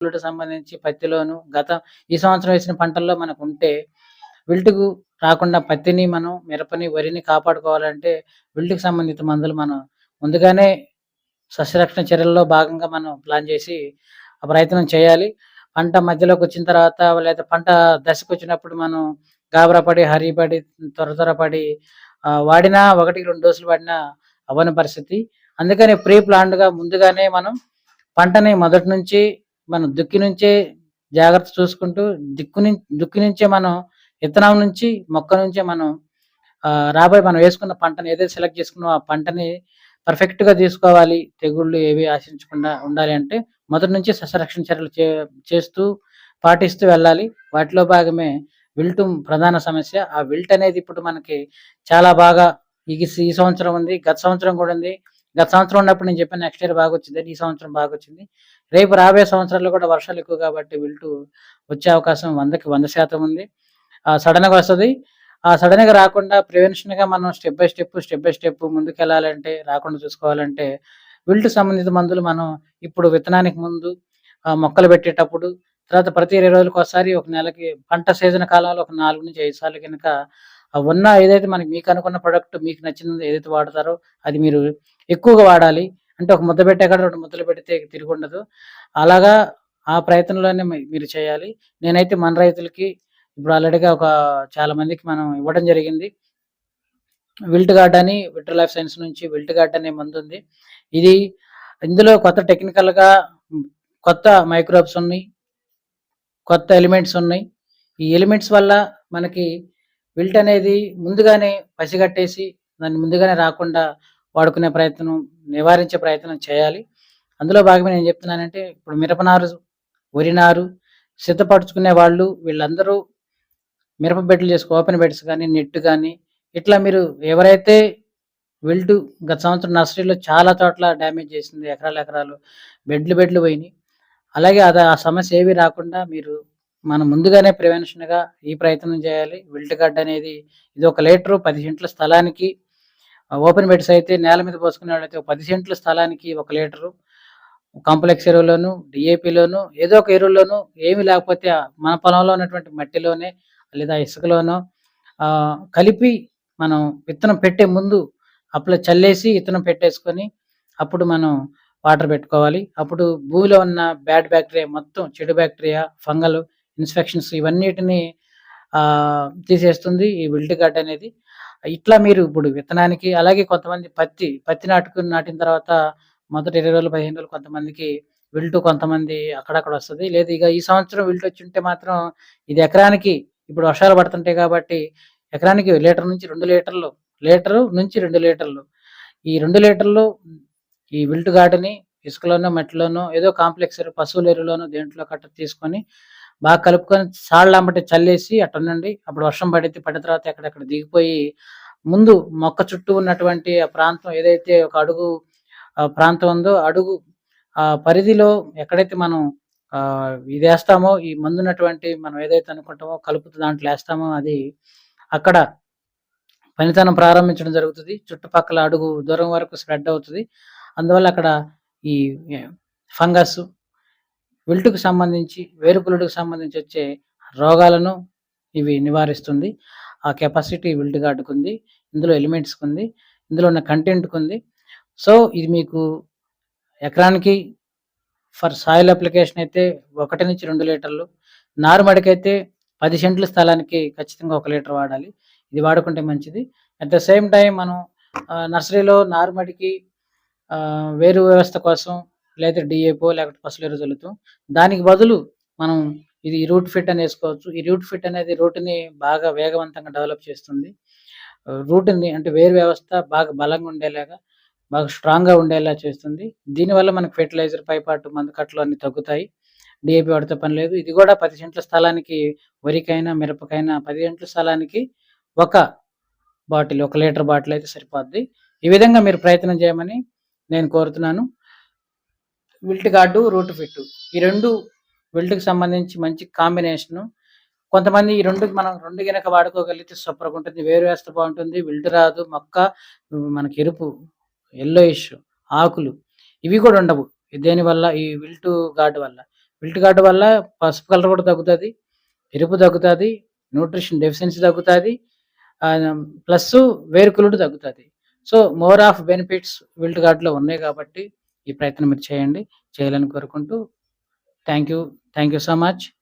విల్టుకు సంబంధించి పత్తిలోను గత ఈ సంవత్సరం వేసిన పంటల్లో మనకు ఉంటే విల్టుకు రాకుండా పత్తిని మనం మిరపని వరిని కాపాడుకోవాలంటే విల్టుకు సంబంధిత మందులు మనం ముందుగానే సస్యరక్షణ చర్యల్లో భాగంగా మనం ప్లాన్ చేసి ఆ ప్రయత్నం చేయాలి. పంట మధ్యలోకి వచ్చిన తర్వాత లేదా పంట దశకు వచ్చినప్పుడు మనం గాబరా పడి హరిపడి త్వర త్వరపడి వాడినా ఒకటి రెండు డోసులు వాడినా అవ్వని పరిస్థితి. అందుకని ప్రీ గా ముందుగానే మనం పంటని మొదటి నుంచి మనం దుక్కి నుంచే జాగ్రత్త చూసుకుంటూ దిక్కు నుంచి దుక్కి నుంచే మనం విత్తనం నుంచి మొక్క నుంచే మనం రాబోయే మనం వేసుకున్న పంటను ఏదైతే సెలెక్ట్ చేసుకున్నామో ఆ పంటని పర్ఫెక్ట్గా తీసుకోవాలి. తెగుళ్ళు ఏవి ఆశించకుండా ఉండాలి అంటే మొదటి నుంచి సస్యరక్షణ చర్యలు చే చేస్తూ పాటిస్తూ వెళ్ళాలి. వాటిలో భాగమే విల్టు ప్రధాన సమస్య. ఆ విల్ట్ అనేది ఇప్పుడు మనకి చాలా బాగా ఈ ఈ సంవత్సరం ఉంది. గత సంవత్సరం కూడా ఉంది. గత సంవత్సరం ఉన్నప్పుడు నేను చెప్పిన నెక్స్ట్ ఇయర్ బాగా వచ్చింది ఈ సంవత్సరం బాగా వచ్చింది రేపు రాబోయే సంవత్సరాల్లో కూడా వర్షాలు ఎక్కువ కాబట్టి విల్టు వచ్చే అవకాశం వందకి వంద శాతం ఉంది. ఆ వస్తుంది. ఆ సడన్గా రాకుండా ప్రివెన్షన్గా మనం step by step step by step ముందుకు వెళ్ళాలంటే రాకుండా చూసుకోవాలంటే విల్టు సంబంధిత మందులు మనం ఇప్పుడు విత్తనానికి ముందు మొక్కలు పెట్టేటప్పుడు తర్వాత ప్రతి ఇరవై రోజులకు ఒకసారి ఒక నెలకి పంట సీజన్ కాలంలో ఒక నాలుగు నుంచి ఐదు సార్లు కనుక ఉన్న ఏదైతే మనకి మీకు అనుకున్న ప్రొడక్ట్ మీకు నచ్చినది ఏదైతే వాడతారో అది మీరు ఎక్కువగా వాడాలి. అంటే ఒక ముద్ద పెట్టే కాడ రెండు ముద్దలు పెడితే తిరిగి ఉండదు. అలాగా ఆ ప్రయత్నంలోనే మీ- మీరు చేయాలి. నేనైతే మన రైతులకి ఇప్పుడు ఆల్రెడీగా ఒక చాలా మందికి మనం ఇవ్వడం జరిగింది. విల్ట్ గార్డ్ అని విటర్ లైఫ్ సైన్స్ నుంచి విల్ట్ గార్డ్ అనే మందు ఉంది. ఇది ఇందులో కొత్త టెక్నికల్గా కొత్త మైక్రోబ్స్ ఉన్నాయి. కొత్త ఎలిమెంట్స్ ఉన్నాయి. ఈ ఎలిమెంట్స్ వల్ల మనకి విల్ట్ అనేది ముందుగానే పసిగట్టేసి దాన్ని ముందుగానే రాకుండా వాడుకునే ప్రయత్నం నివారించే ప్రయత్నం చేయాలి. అందులో భాగమే నేను చెప్తున్నానంటే ఇప్పుడు మిరపనారు వరి నారు సిద్ధపరచుకునే వాళ్ళు వీళ్ళందరూ మిరప బెడ్లు చేసుకో ఓపెన్ బెడ్స్ కానీ నెట్ కానీ ఇట్లా మీరు ఎవరైతే వెల్టు గత సంవత్సరం నర్సరీలో చాలా చోట్ల డ్యామేజ్ చేసింది ఎకరాలు ఎకరాలు బెడ్లు బెడ్లు పోయినాయి. అలాగే అది ఆ సమస్య ఏవి రాకుండా మీరు మనం ముందుగానే ప్రివెన్షన్గా ఈ ప్రయత్నం చేయాలి. విల్ట్ గడ్డ అనేది ఇది ఒక లీటరు పది సెంట్ల స్థలానికి ఓపెన్ బెడ్స్ అయితే నేల మీద పోసుకునేవాళ్ళైతే ఒక పది సెంట్ల స్థలానికి ఒక లీటరు. కాంప్లెక్స్ ఎరువులోను డిఏపిలోను ఏదో ఒక ఎరువులోను ఏమి లేకపోతే మన పొలంలో ఉన్నటువంటి మట్టిలోనే లేదా ఇసుకలోనో కలిపి మనం విత్తనం పెట్టే ముందు అప్పుడు చల్లేసి విత్తనం పెట్టేసుకొని అప్పుడు మనం వాటర్ పెట్టుకోవాలి. అప్పుడు భూమిలో ఉన్న బ్యాడ్ బ్యాక్టీరియా మొత్తం చెడు బ్యాక్టీరియా ఫంగల్ ఇన్ఫెక్షన్స్ ఇవన్నిటిని తీసేస్తుంది ఈ విల్ట్ గార్డ్ అనేది. ఇట్లా మీరు ఇప్పుడు విత్తనానికి అలాగే కొంతమంది పత్తి పత్తి నాటుకుని నాటిన తర్వాత మొదటి ఇరవై రోజులు పదిహేను రోజులు కొంతమందికి విల్టు కొంతమంది అక్కడక్కడ వస్తుంది. లేదు ఇక ఈ సంవత్సరం విల్టు వచ్చి ఉంటే మాత్రం ఇది ఎకరానికి ఇప్పుడు వర్షాలు పడుతుంటాయి కాబట్టి ఎకరానికి లీటర్ నుంచి రెండు లీటర్లు లీటరు నుంచి రెండు లీటర్లు. ఈ రెండు లీటర్లు ఈ విల్టు ఘాటుని ఇసుకలోనో మట్టిలోనో ఏదో కాంప్లెక్స్ ఎరువు పశువుల ఎరువులోనో దేంట్లో కట్ట తీసుకొని బాగా కలుపుకొని సాళ్ళు చల్లేసి అట్టనండి. అప్పుడు వర్షం పడితే పడిన తర్వాత ఎక్కడెక్కడ దిగిపోయి ముందు మొక్క చుట్టూ ఉన్నటువంటి ఆ ప్రాంతం ఏదైతే ఒక అడుగు ఆ ప్రాంతం ఉందో అడుగు ఆ పరిధిలో ఎక్కడైతే మనం ఇది వేస్తామో ఈ మందు ఉన్నటువంటి మనం ఏదైతే అనుకుంటామో కలుపుతూ దాంట్లో వేస్తామో అది అక్కడ పనితనం ప్రారంభించడం జరుగుతుంది. చుట్టుపక్కల అడుగు దూరం వరకు స్ప్రెడ్ అవుతుంది. అందువల్ల అక్కడ ఈ ఫంగస్ విల్టుకు సంబంధించి వేరుకులుడికి సంబంధించి వచ్చే రోగాలను ఇవి నివారిస్తుంది. ఆ కెపాసిటీ విల్ట్ గార్డుకు ఉంది ఇందులో ఎలిమెంట్స్ ఉంది. ఇందులో ఉన్న కంటెంట్కి ఉంది. సో ఇది మీకు ఎకరానికి ఫర్ సాయిల్ అప్లికేషన్ అయితే ఒకటి నుంచి రెండు లీటర్లు. నారుమడికైతే పది సెంట్ల స్థలానికి ఖచ్చితంగా ఒక లీటర్ వాడాలి. ఇది వాడుకుంటే మంచిది. అట్ ద సేమ్ టైం మనం నర్సరీలో నారుమడికి వేరు వ్యవస్థ కోసం లేకపోతే డిఏపో లేకపోతే ఫస్ట్ ఎరువు చల్లుతాం దానికి బదులు మనం ఇది రూట్ ఫిట్ అని వేసుకోవచ్చు. ఈ రూట్ ఫిట్ అనేది రూట్ని బాగా వేగవంతంగా డెవలప్ చేస్తుంది. రూట్ని అంటే వేరు వ్యవస్థ బాగా బలంగా ఉండేలాగా బాగా స్ట్రాంగ్గా ఉండేలా చేస్తుంది. దీనివల్ల మనకు ఫెర్టిలైజర్ పైపాటు మందు కట్టలు అన్ని తగ్గుతాయి. డిఏపి వాడితే పని లేదు. ఇది కూడా పది సెంట్ల స్థలానికి వరికైనా మిరపకైనా పది సెంట్ల స్థలానికి ఒక బాటిల్ ఒక లీటర్ బాటిల్ అయితే సరిపోద్ది. ఈ విధంగా మీరు ప్రయత్నం చేయమని నేను కోరుతున్నాను. Wilt guard root fit. ఈ రెండు విల్ట్కి సంబంధించి మంచి కాంబినేషను. కొంతమంది ఈ రెండు మనం రెండు గనక వాడుకోగలిగితే సూపర్గా ఉంటుంది. వేరు వేస్తే బాగుంటుంది. విల్ట్ రాదు. మొక్క మనకి ఎరుపు ఎల్లోయిష్ ఆకులు ఇవి కూడా ఉండవు. దేనివల్ల ఈ విల్టు గార్డు వల్ల. విల్ట్ గార్డు వల్ల పసుపు కలర్ కూడా తగ్గుతుంది. ఎరుపు తగ్గుతుంది. న్యూట్రిషన్ డెఫిషియన్సీ తగ్గుతుంది. ప్లస్ వేరుకులుడు తగ్గుతుంది. So more of benefits wilt గార్డులో ఉన్నాయి కాబట్టి ఈ ప్రయత్నం మీరు చేయండి. చేయాలని కోరుకుంటూ thank you thank you so much.